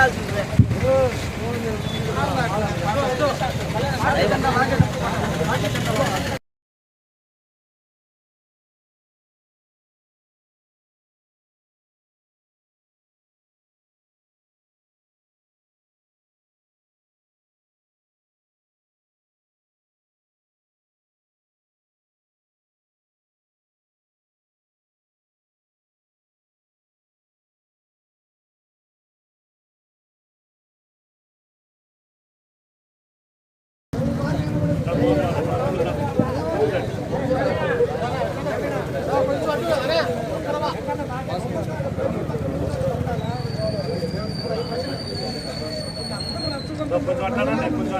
పెట్టాల్సిందే.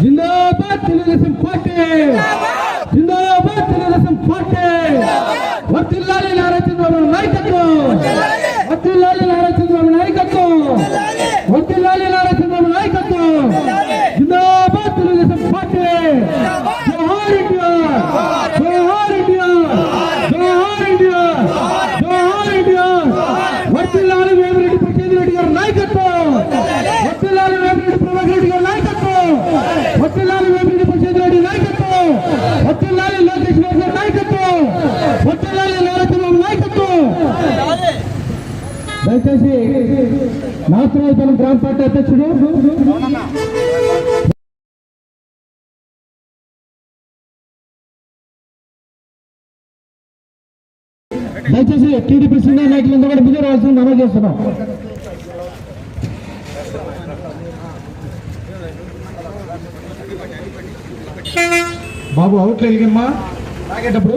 జిందాబాద్ తెలుగుదేశం పార్టీ జిందాబాద్ తెలుగుదేశం పార్టీ వర్తిల్లాలి నారా చంద్రబాబు నాయకత్వం వర్తిల్లాలి నారా చంద్రబాబు నాయకత్వం వర్తిల్లాలి నారా చంద్రబాబు నాయకత్వం జిందాబాద్ తెలుగుదేశం పార్టీ జోహార్ ఇండియా జోహార్ ఇండియా జోహార్ ఇండియా జోహార్ ఇండియా వర్తిల్లాలి వేమిరెడ్డి ప్రసాద్ రెడ్డి గారి నాయకత్వం వర్తిల్లాలి వేమిరెడ్డి ప్రభాకర్ రెడ్డి గారి నాయకత్వం వర్తిల్లాలి వేమిరెడ్డి ప్రసాద్ రెడ్డి నాయకత్వం వర్తిల్లాలి లోకేష్ బాబు గారి నాయకత్వం వర్తిల్లాలి నారచంద్రబాబు నాయకత్వం దయచేసి నాసరాజపురం గ్రామ పార్టీ అధ్యక్షుడు. దయచేసి టీడీపీ సీనియర్ నాయకులందరూ కూడా ముందు రావాల్సిన మనం చేస్తున్నాం. బాబు అవుట్లు వెలిగమ్మా తాగేటప్పుడు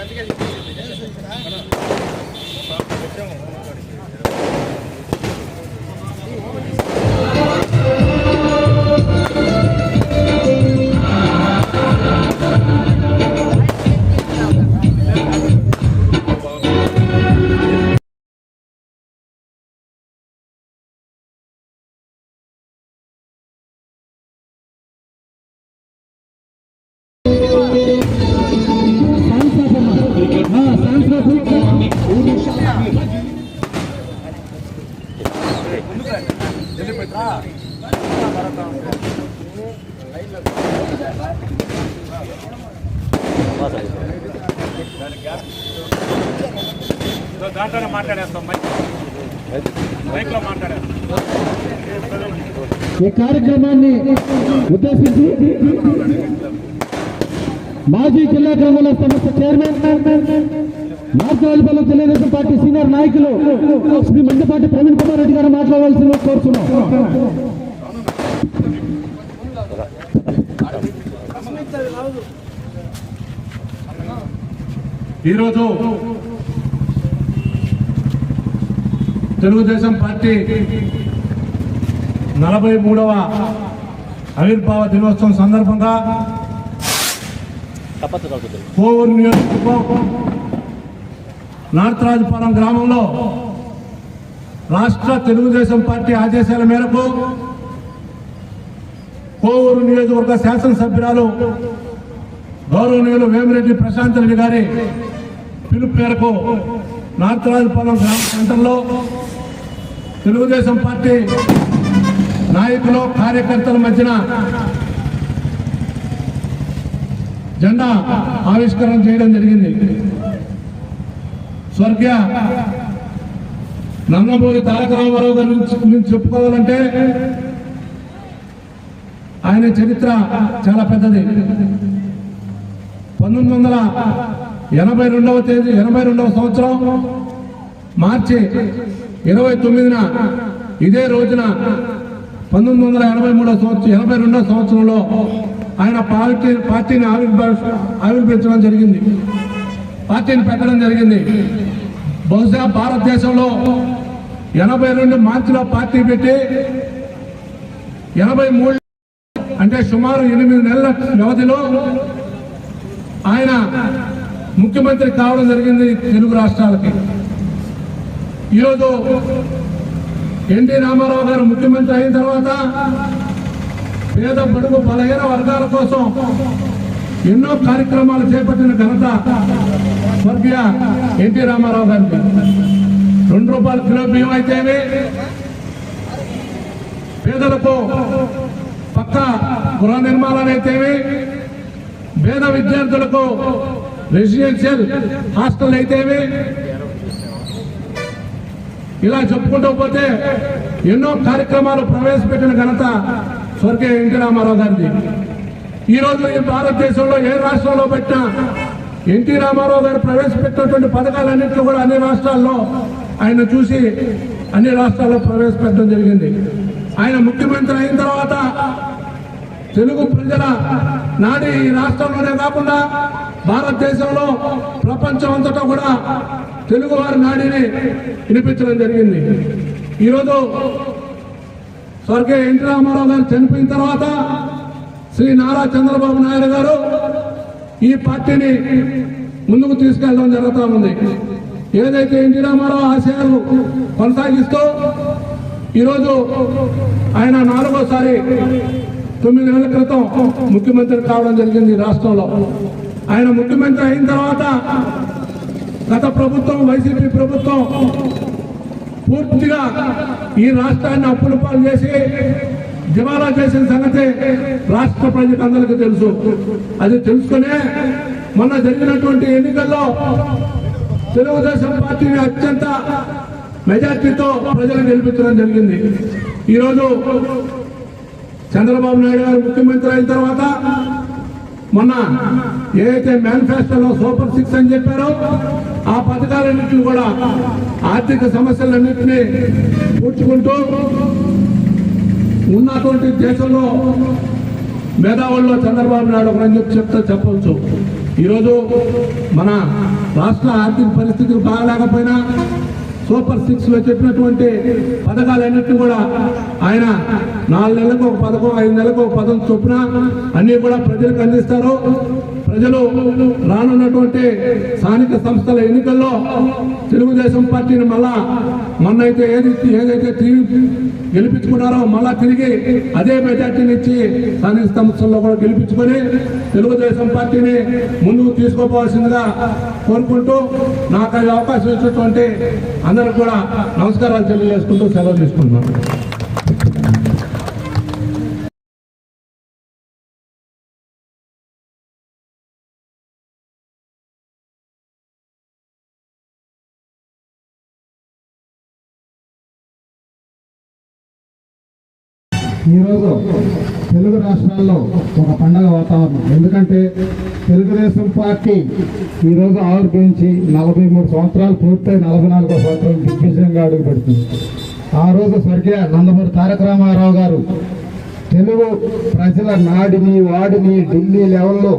అందుకే దాంట్లోనే మాట్లాడేస్తాం మైక్ మాట్లాడేస్తాం ఈ కార్యక్రమాన్ని ఉద్దేశించి మాజీ జిల్లా గ్రామాల సంస్థ chairman Marchalapalli Telugu Desam party senior నాయకులు శ్రీ మండపాటి ప్రవీణ్ కుమార్ రెడ్డి గారు మాట్లాడవలసిందిగా కోరుతున్నాం. ఈరోజు తెలుగుదేశం పార్టీ నలభై మూడవ ఆవిర్భావ దినోత్సవం సందర్భంగా కోవూరు నియోజకవర్గం నార్త్ గ్రామంలో రాష్ట్ర తెలుగుదేశం పార్టీ ఆదేశాల మేరకు కోవూరు నియోజకవర్గ శాసనసభ్యురాలు గౌరవనీయులు వేమిరెడ్డి ప్రశాంత్ రెడ్డి గారి పిలుపు మేరకు నార్త్ రాజపాలెం గ్రామ సెంటర్లో తెలుగుదేశం పార్టీ నాయకులు కార్యకర్తల మధ్యన జెండా ఆవిష్కరణ చేయడం జరిగింది. స్వర్గీయ నందమూరి తారక రామారావు గారి గురించి గురించి చెప్పుకోవాలంటే ఆయన చరిత్ర చాలా పెద్దది. పంతొమ్మిది వందల ఎనభై రెండవ తేదీ ఎనభై రెండవ సంవత్సరం మార్చి ఇరవై తొమ్మిదిన ఇదే రోజున పంతొమ్మిది వందల ఎనభై మూడవ సంవత్సరం ఎనభై రెండవ సంవత్సరంలో ఆయన పార్టీ పార్టీని ఆవిర్భ ఆవిర్భించడం జరిగింది. పార్టీని పెట్టడం జరిగింది. బహుశా భారతదేశంలో ఎనభై రెండు మార్చిలో పార్టీ పెట్టి ఎనభై మూడు అంటే సుమారు ఎనిమిది నెలల వ్యవధిలో ఆయన ముఖ్యమంత్రి కావడం జరిగింది తెలుగు రాష్ట్రాలకి. ఈరోజు ఎన్టీ రామారావు గారు ముఖ్యమంత్రి అయిన తర్వాత పేద బడుగు బలహీన వర్గాల కోసం ఎన్నో కార్యక్రమాలు చేపట్టిన ఘనత స్వర్గీయ ఎన్టీ రామారావు గారికి. రెండు రూపాయల కిలో బియ్యం అయితేనే పేదలకు పక్క గృహ నిర్మాణాలు అయితేవి పేద విద్యార్థులకు రెసిడెన్షియల్ హాస్టల్ అయితేవి. ఇలా చెప్పుకుంటూ పోతే ఎన్నో కార్యక్రమాలు ప్రవేశపెట్టిన ఘనత స్వర్గీయ ఎన్టీ రామారావు గారిది. ఈ రోజు ఈ భారతదేశంలో ఏ రాష్ట్రంలో పెట్టినా ఎన్టీ రామారావు గారు ప్రవేశపెట్టినటువంటి పథకాలన్నింటిలో కూడా అన్ని రాష్ట్రాల్లో ఆయన చూసి అన్ని రాష్ట్రాల్లో ప్రవేశపెట్టడం జరిగింది. ఆయన ముఖ్యమంత్రి అయిన తర్వాత తెలుగు ప్రజల నాడి ఈ రాష్ట్రంలోనే కాకుండా భారతదేశంలో ప్రపంచం అంతటా కూడా తెలుగు వారి నాడిని వినిపించడం జరిగింది. ఈరోజు స్వర్గీయ ఎన్టీ రామారావు గారు చనిపోయిన తర్వాత శ్రీ నారా చంద్రబాబు నాయుడు గారు ఈ పార్టీని ముందుకు తీసుకెళ్ళడం జరుగుతూ ఉంది. ఏదైతే ఎన్టీ రామారావు ఆశయాలు కొనసాగిస్తూ ఈరోజు ఆయన నాలుగోసారి తొమ్మిది నెలల క్రితం ముఖ్యమంత్రి కావడం జరిగింది రాష్ట్రంలో. ఆయన ముఖ్యమంత్రి అయిన తర్వాత గత ప్రభుత్వం వైసీపీ ప్రభుత్వం పూర్తిగా ఈ రాష్ట్రాన్ని అప్పుల పాలు చేసి దివాలా చేసిన సంగతి రాష్ట్ర ప్రజలందరికీ తెలుసు. అది తెలుసుకునే మొన్న జరిగినటువంటి ఎన్నికల్లో తెలుగుదేశం పార్టీని అత్యంత మెజార్టీతో ప్రజలు గెలిపించడం జరిగింది. ఈరోజు చంద్రబాబు నాయుడు గారు ముఖ్యమంత్రి అయిన తర్వాత మొన్న ఏదైతే మేనిఫెస్టోలో సూపర్ సిక్స్ అని చెప్పారో ఆ పథకాలన్నింటినీ కూడా ఆర్థిక సమస్యలన్నింటినీ పూడ్చుకుంటూ ఉన్నటువంటి దేశంలో మేధావుల్లో చంద్రబాబు నాయుడు ఒకరని చెప్పి చెప్తే చెప్పవచ్చు. ఈరోజు మన రాష్ట్ర ఆర్థిక పరిస్థితులు బాగలేకపోయినా సూపర్ సిక్స్లో చెప్పినటువంటి పథకాలన్నింటినీ కూడా ఆయన నాలుగు నెలలకు ఒక పథకం ఐదు నెలలకు ఒక పథకం చొప్పున అన్ని కూడా ప్రజలకు అందిస్తారు. ప్రజలు రానున్నటువంటి స్థానిక సంస్థల ఎన్నికల్లో తెలుగుదేశం పార్టీని మళ్ళా మొన్నైతే ఏది ఏదైతే తిరిగి గెలిపించుకున్నారో మళ్ళా తిరిగి అదే మెజార్టీని ఇచ్చి స్థానిక సంస్థల్లో కూడా గెలిపించుకొని తెలుగుదేశం పార్టీని ముందుకు తీసుకోపోవాల్సిందిగా కోరుకుంటూ నాకు అవకాశం ఇచ్చినటువంటి అందరికి కూడా నమస్కారాలు తెలియజేసుకుంటూ సెలవు తీసుకుంటున్నాను. ఈరోజు తెలుగు రాష్ట్రాల్లో ఒక పండగ వాతావరణం. ఎందుకంటే తెలుగుదేశం పార్టీ ఈరోజు ఆవిర్భవించి నలభై మూడు సంవత్సరాలు పూర్తయి నలభై నాలుగో సంవత్సరం దిగ్విజయంగా అడుగుపెడుతుంది. ఆ రోజు స్వర్గీయ నందమూరి తారక రామారావు గారు తెలుగు ప్రజల నాడిని వాడిని ఢిల్లీ లెవెల్లో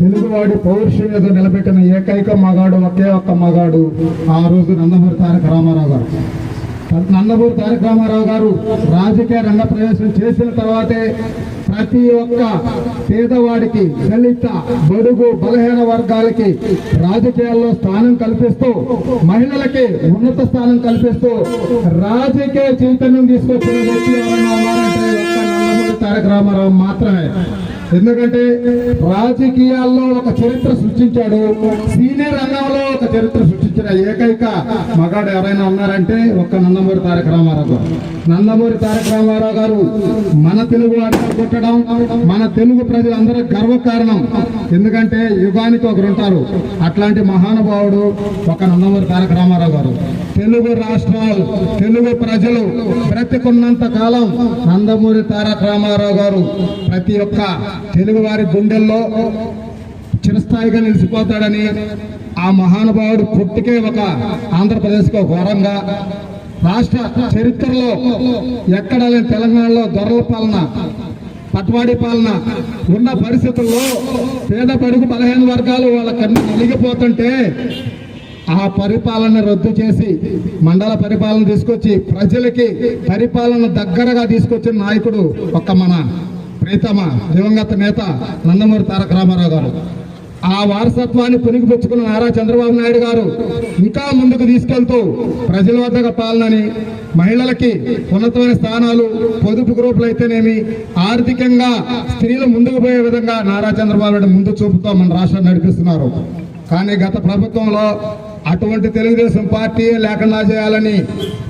తెలుగువాడి పౌరుషం మీద నిలబెట్టిన ఏకైక మగాడు ఒకే ఒక్క మగాడు ఆ రోజు నందమూరి తారక రామారావు గారు. నందమూరి తారక రామారావు గారు రాజకీయ రంగ ప్రవేశం చేసిన తర్వాతే ప్రతి ఒక్క పేదవాడికి దళిత బడుగు బలహీన వర్గాలకి రాజకీయాల్లో స్థానం కల్పిస్తూ మహిళలకి ఉన్నత స్థానం కల్పిస్తూ రాజకీయ చైతన్యం తీసుకొచ్చిన వ్యక్తి ఎవరైనా ఉన్నారంటే ఒక్క నందమూరి తారక రామారావు మాత్రమే. ఎందుకంటే రాజకీయాల్లో ఒక చరిత్ర సృష్టించాడు. సీనియర్ రంగంలో ఒక చరిత్ర సృష్టించిన ఏకైక మగాడు ఎవరైనా ఉన్నారంటే ఒక్క నందమూరి తారక రామారావు గారు. నందమూరి తారక రామారావు గారు మన తెలుగు వారిని పుట్టడం మన తెలుగు ప్రజలందరూ గర్వకారణం ఎందుకంటే యుగానికి ఒకరు ఉంటారు. అట్లాంటి మహానుభావుడు ఒక నందమూరి తారక రామారావు గారు. తెలుగు రాష్ట్రాలు తెలుగు ప్రజలు బ్రతికున్నంత కాలం నందమూరి తారక రామారావు గారు ప్రతి ఒక్క తెలుగు వారి గుండెల్లో చిరస్థాయిగా నిలిచిపోతాడని ఆ మహానుభావుడు పుట్టికే ఒక ఆంధ్రప్రదేశ్కి ఒక వరంగా రాష్ట్ర చరిత్రలో ఎక్కడ లేని తెలంగాణలో దొరల పాలన పట్వాడి పాలన ఉన్న పరిస్థితుల్లో పేద పడుగు బలహీన వర్గాలు వాళ్ళ కన్ను నలిగిపోతుంటే ఆ పరిపాలన రద్దు చేసి మండల పరిపాలన తీసుకొచ్చి ప్రజలకి పరిపాలన దగ్గరగా తీసుకొచ్చిన నాయకుడు ఒక్క మన ప్రీతమ దివంగత నేత నందమూరి తారక రామారావు గారు. ఆ వారసత్వాన్ని పునిగిపుచ్చుకున్న నారా చంద్రబాబు నాయుడు గారు ఇంకా ముందుకు తీసుకెళ్తూ ప్రజల వద్దగా పాలనని మహిళలకి ఉన్నతమైన స్థానాలు పొదుపు గ్రూపులు అయితేనేమి ఆర్థికంగా స్త్రీలు ముందుకు పోయే విధంగా నారా చంద్రబాబు నాయుడు ముందు చూపుతో మన రాష్ట్రాన్ని నడిపిస్తున్నారు. కానీ గత ప్రభుత్వంలో అటువంటి తెలుగుదేశం పార్టీ లేకుండా చేయాలని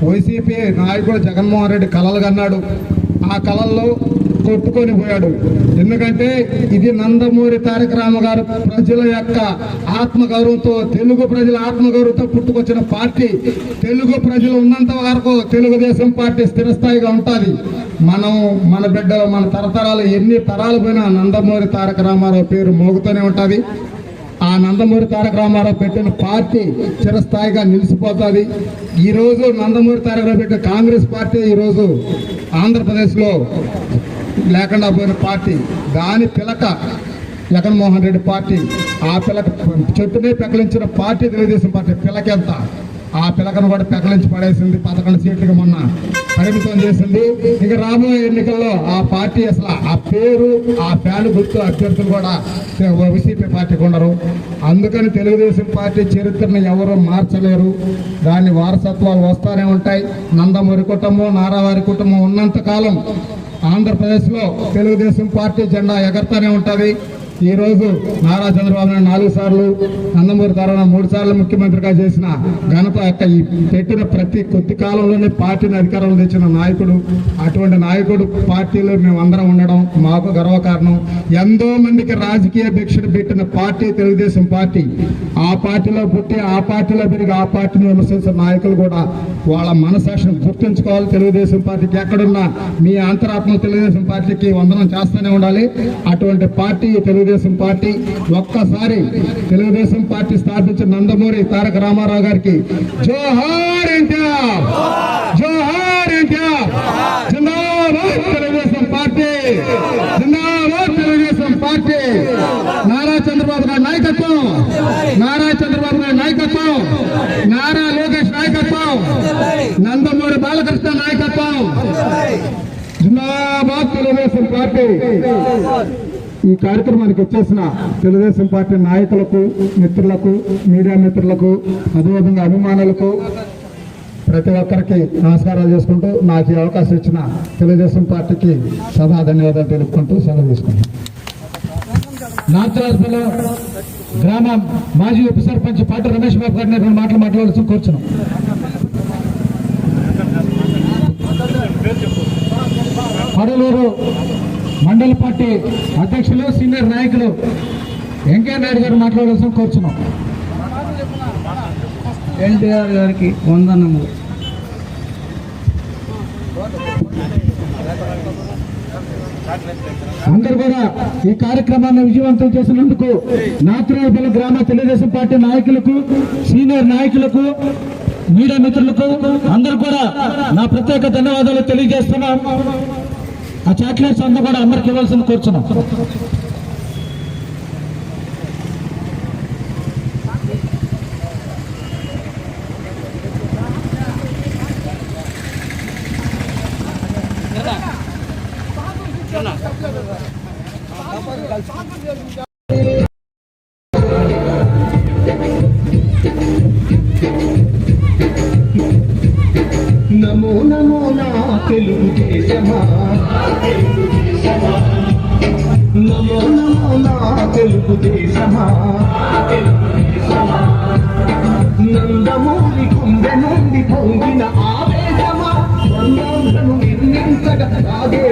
వైసీపీ నాయకుడు జగన్మోహన్ రెడ్డి కలలు కన్నాడు. ఆ కళల్లో కొట్టుకొని పోయాడు. ఎందుకంటే ఇది నందమూరి తారక రామగారు ప్రజల యొక్క ఆత్మగౌరవంతో తెలుగు ప్రజల ఆత్మగౌరవంతో పుట్టుకొచ్చిన పార్టీ. తెలుగు ప్రజలు ఉన్నంత వరకు తెలుగుదేశం పార్టీ స్థిరస్థాయిగా ఉంటుంది. మనం మన బిడ్డలు మన తరతరాలు ఎన్ని తరాలు పోయినా నందమూరి తారక రామారావు పేరు మోగుతూనే ఉంటుంది. ఆ నందమూరి తారక రామారావు పెట్టిన పార్టీ చిరస్థాయిగా నిలిచిపోతుంది. ఈరోజు నందమూరి తారక రావు పెట్టిన కాంగ్రెస్ పార్టీ ఈరోజు ఆంధ్రప్రదేశ్లో లేకుండా పోయిన పార్టీ దాని పిలక జగన్మోహన్ రెడ్డి పార్టీ ఆ పిలక చెట్టునే పెకలించిన పార్టీ తెలుగుదేశం పార్టీ పిలకెంత? ఆ పిలకను కూడా పెకలించి పడేసింది పదకొండు సీట్లకు మొన్న పరిమితం చేసింది. ఇక రాబోయే ఎన్నికల్లో ఆ పార్టీ అసలు ఆ పేరు ఆ ఫ్యాన్ గుర్తు అభ్యర్థులు కూడా వైసీపీ పార్టీకి ఉండరు అందుకని తెలుగుదేశం పార్టీ చరిత్రను ఎవరు మార్చలేరు. దాని వారసత్వాలు వస్తూనే ఉంటాయి. నందమూరి కుటుంబం నారావారి కుటుంబం ఉన్నంత కాలం ఆంధ్రప్రదేశ్లో తెలుగుదేశం పార్టీ జెండా ఎగరతానే ఉంటుంది. ఈ రోజు నారా చంద్రబాబు నాయుడు నాలుగు సార్లు నందమూరి తారణ మూడు సార్లు ముఖ్యమంత్రిగా చేసిన ఘనత యొక్క ఈ పెట్టిన ప్రతి కొద్ది కాలంలోనే పార్టీని అధికారంలో తెచ్చిన నాయకుడు అటువంటి నాయకుడు పార్టీలో మేము అందరం ఉండడం మాకు గర్వకారణం. ఎంతో మందికి రాజకీయ భిక్షను పెట్టిన పార్టీ తెలుగుదేశం పార్టీ. ఆ పార్టీలో పుట్టి ఆ పార్టీలో పెరిగి ఆ పార్టీని విమర్శించిన నాయకులు కూడా వాళ్ళ మనసాక్షిని గుర్తుంచుకోవాలి. తెలుగుదేశం పార్టీకి ఎక్కడున్నా మీ అంతరాత్మ తెలుగుదేశం పార్టీకి వందనం చేస్తూనే ఉండాలి. అటువంటి పార్టీ తెలుగుదేశం పార్టీ ఒక్కసారి తెలుగుదేశం పార్టీ స్థాపించిన నందమూరి తారక రామారావు గారికి జోహార్ ఇండియా జోహార్ ఇండియా జిందాబాద్ తెలుగుదేశం పార్టీ! జిందాబాద్ తెలుగుదేశం పార్టీ! నారా చంద్రబాబు గారి నాయకత్వం! నారా చంద్రబాబు గారి నాయకత్వం! నారా లోకేష్ నాయకత్వం! నందమూరి బాలకృష్ణ నాయకత్వం! జిందాబాద్ తెలుగుదేశం పార్టీ! ఈ కార్యక్రమానికి వచ్చేసిన తెలుగుదేశం పార్టీ నాయకులకు మిత్రులకు మీడియా మిత్రులకు అదేవిధంగా అభిమానులకు ప్రతి ఒక్కరికి నమస్కారాలు చేసుకుంటూ నాకు ఈ అవకాశం ఇచ్చిన తెలుగుదేశం పార్టీకి సభా ధన్యవాదాలు తెలుపుకుంటూ సెలవు తీసుకుంటాను నార్తరాజపల్లి గ్రామ మాజీ ఉప సర్పంచ్ పాటి రమేష్ బాబు గారిని రెండు మాటలు మాట్లాడాల్సి కూర్చున్నాం. పడలూరు మండల పార్టీ అధ్యక్షులు సీనియర్ నాయకులు వెంకయ్య నాయుడు గారు మాట్లాడాల్సి కూర్చున్నాం. ఎన్టీఆర్ గారికి వందనములు. అందరూ కూడా ఈ కార్యక్రమాన్ని విజయవంతం చేసినందుకు నాత్రేపల్లి గ్రామ తెలుగుదేశం పార్టీ నాయకులకు సీనియర్ నాయకులకు మీడియా మిత్రులకు అందరూ కూడా నా ప్రత్యేక ధన్యవాదాలు తెలియజేస్తున్నాం. ఆ చాక్లెట్స్ అందరూ కూడా అందరికి ఇవ్వాల్సింది కూర్చున్నాం. నమో తెలుగుదేశమా నందమూలి గుండె నుండి పొంగిన ఆవేశమా? స్వర్ణాంధ్రను నిర్మించగా సాగే